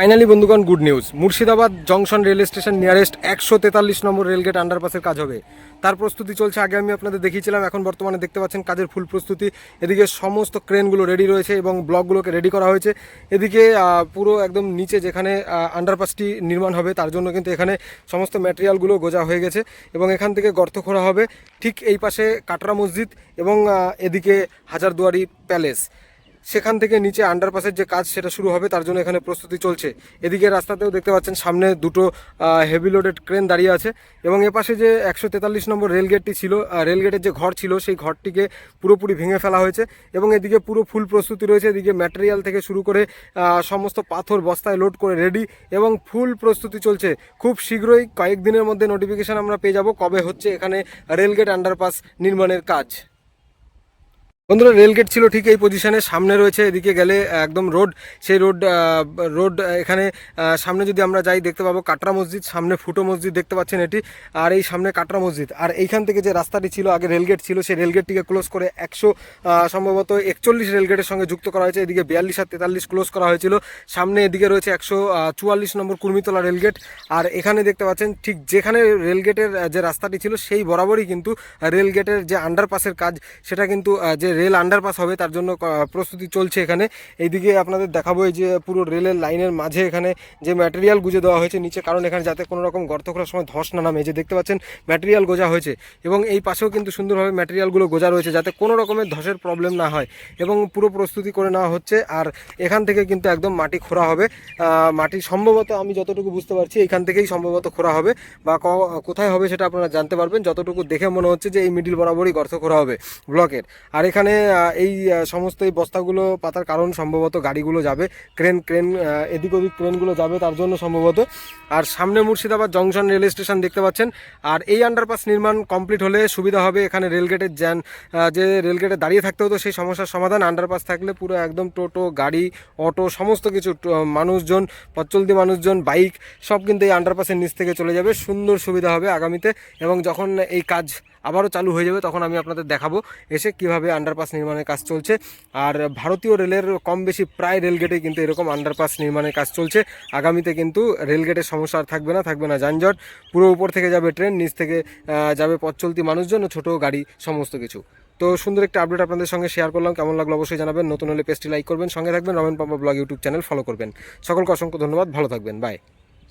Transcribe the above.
Finally বন্ধুগণ good news Murshidabad junction rail station nearest একশো তেতাল্লিশ নম্বর রেলগেট আন্ডারপাসের কাজ হবে। তার প্রস্তুতি চলছে, আগে আমি আপনাদের দেখিয়েছিলাম, এখন বর্তমানে দেখতে পাচ্ছেন কাজের ফুল প্রস্তুতি। এদিকে সমস্ত ক্রেনগুলো রেডি রয়েছে এবং ব্লকগুলোকে রেডি করা হয়েছে। এদিকে পুরো একদম নিচে যেখানে আন্ডারপাসটি নির্মাণ হবে, তার জন্য কিন্তু এখানে সমস্ত ম্যাটেরিয়ালগুলো গোজা হয়ে গেছে এবং এখান থেকে গর্ত খোঁড়া হবে। ঠিক এই পাশে কাটরা মসজিদ এবং এদিকে হাজারদুয়ারি প্যালেস সেখান থেকে নিচে আন্ডারপাসের যে কাজ সেটা শুরু হবে, তার জন্য এখানে প্রস্তুতি চলছে। এদিকে রাস্তাতেও দেখতে পাচ্ছেন সামনে দুটো হেভি লোডেড ক্রেন দাঁড়িয়ে আছে এবং এপাশে যে একশো তেতাল্লিশ নম্বর রেলগেটটি ছিল রেলগেটের যে ঘর ছিল, সেই ঘরটিকে পুরোপুরি ভেঙে ফেলা হয়েছে এবং এদিকে পুরো ফুল প্রস্তুতি রয়েছে। এদিকে ম্যাটেরিয়াল থেকে শুরু করে সমস্ত পাথর বস্তায় লোড করে রেডি এবং ফুল প্রস্তুতি চলছে। খুব শীঘ্রই কয়েকদিনের মধ্যে নোটিফিকেশন আমরা পেয়ে যাব কবে হচ্ছে এখানে রেলগেট আন্ডারপাস নির্মাণের কাজ। বন্ধুরা রেলগেট ছিল ঠিক এই পজিশনে সামনে রয়েছে, এদিকে গেলে একদম রোড সেই রোড রোড এখানে সামনে যদি আমরা যাই, দেখতে পাবো কাটরা মসজিদ। সামনে ফুটো মসজিদ দেখতে পাচ্ছেন এটি। আর এই সামনে কাটরা মসজিদ। আর এইখান থেকে যে রাস্তাটি ছিল, আগে রেলগেট ছিল, সেই রেলগেটটিকে ক্লোজ করে একশো সম্ভবত একচল্লিশ রেলগেটের সঙ্গে যুক্ত করা হয়েছে। এদিকে বিয়াল্লিশ আর তেতাল্লিশ ক্লোজ করা হয়েছিল। সামনে এদিকে রয়েছে একশো চুয়াল্লিশ নম্বর কুর্মিতলা রেলগেট আর এখানে দেখতে পাচ্ছেন, ঠিক যেখানে রেলগেটের যে রাস্তাটি ছিল, সেই বরাবরই কিন্তু রেলগেটের যে আন্ডারপাসের কাজ, সেটা কিন্তু যে রেল আন্ডারপাস হবে, তার জন্য প্রস্তুতি চলছে এখানে। এইদিকে আপনাদের দেখাবো এই যে পুরো রেলের লাইনের মাঝে এখানে যে ম্যাটেরিয়াল গুজে দেওয়া হয়েছে, নিচে কারণ এখানে যাতে কোনো রকম গর্ত খোলার সময় ধস না নামে যে দেখতে পাচ্ছেন ম্যাটেরিয়াল গোজা হয়েছে। এবং এই পাশেও কিন্তু সুন্দরভাবে ম্যাটেরিয়ালগুলো গোজা রয়েছে, যাতে কোনো রকমের ধসের প্রবলেম না হয়। এবং পুরো প্রস্তুতি করে নেওয়া হচ্ছে, আর এখান থেকে কিন্তু একদম মাটি খোঁড়া হবে। মাটি সম্ভবত আমি যতটুকু বুঝতে পারছি, এখান থেকেই সম্ভবত খোঁড়া হবে। বা কোথায় হবে সেটা আপনারা জানতে পারবেন। যতটুকু দেখে মনে হচ্ছে যে এই মিডিল বরাবরই গর্ত খোঁড়া হবে ব্লকের। আর এখানে আহ, এই সমস্ত এই বস্তাগুলো পাতার কারণ সম্ভবত গাড়িগুলো যাবে। ক্রেন ক্রেন এদিক ওদিক ক্রেনগুলো যাবে তার জন্য সম্ভবত। আর সামনে মুর্শিদাবাদ জংশন রেল স্টেশন দেখতে পাচ্ছেন। আর এই আন্ডারপাস নির্মাণ কমপ্লিট হলে সুবিধা হবে এখানে রেলগেটের আহ, যে রেলগেটে দাঁড়িয়ে থাকতে হতো সেই সমস্যার সমাধান। আন্ডারপাস থাকলে পুরো একদম টোটো গাড়ি অটো সমস্ত কিছু মানুষজন পথচলতি মানুষজন বাইক সব কিন্তু এই আন্ডারপাসের নিচ থেকে চলে যাবে। সুন্দর সুবিধা হবে আগামীতে এবং যখন এই কাজ আবারও চালু হয়ে যাবে তখন আমি আপনাদের দেখাবো এসে কীভাবে আন্ডারপাস নির্মাণের কাজ চলছে। আর ভারতীয় রেলের কম বেশি প্রায় রেলগেটে কিন্তু এরকম আন্ডারপাস নির্মাণের কাজ চলছে। আগামীতে কিন্তু রেলগেটের সমস্যা আর থাকবে না থাকবে না যানজট। পুরো উপর থেকে যাবে ট্রেন নিচ থেকে যাবে পথ চলতি মানুষজন, ছোটো, গাড়ি, সমস্ত কিছু। তো সুন্দর একটা আপডেট আপনাদের সঙ্গে শেয়ার করলাম। কেমন লাগল অবশ্যই জানাবেন। নতুন হলে পেজটি লাইক করবেন। সঙ্গে থাকবেন Ramen Pampa blog YouTube channel follow করবেন। সকলকে অসংখ্য ধন্যবাদ। ভালো থাকবেন। বাই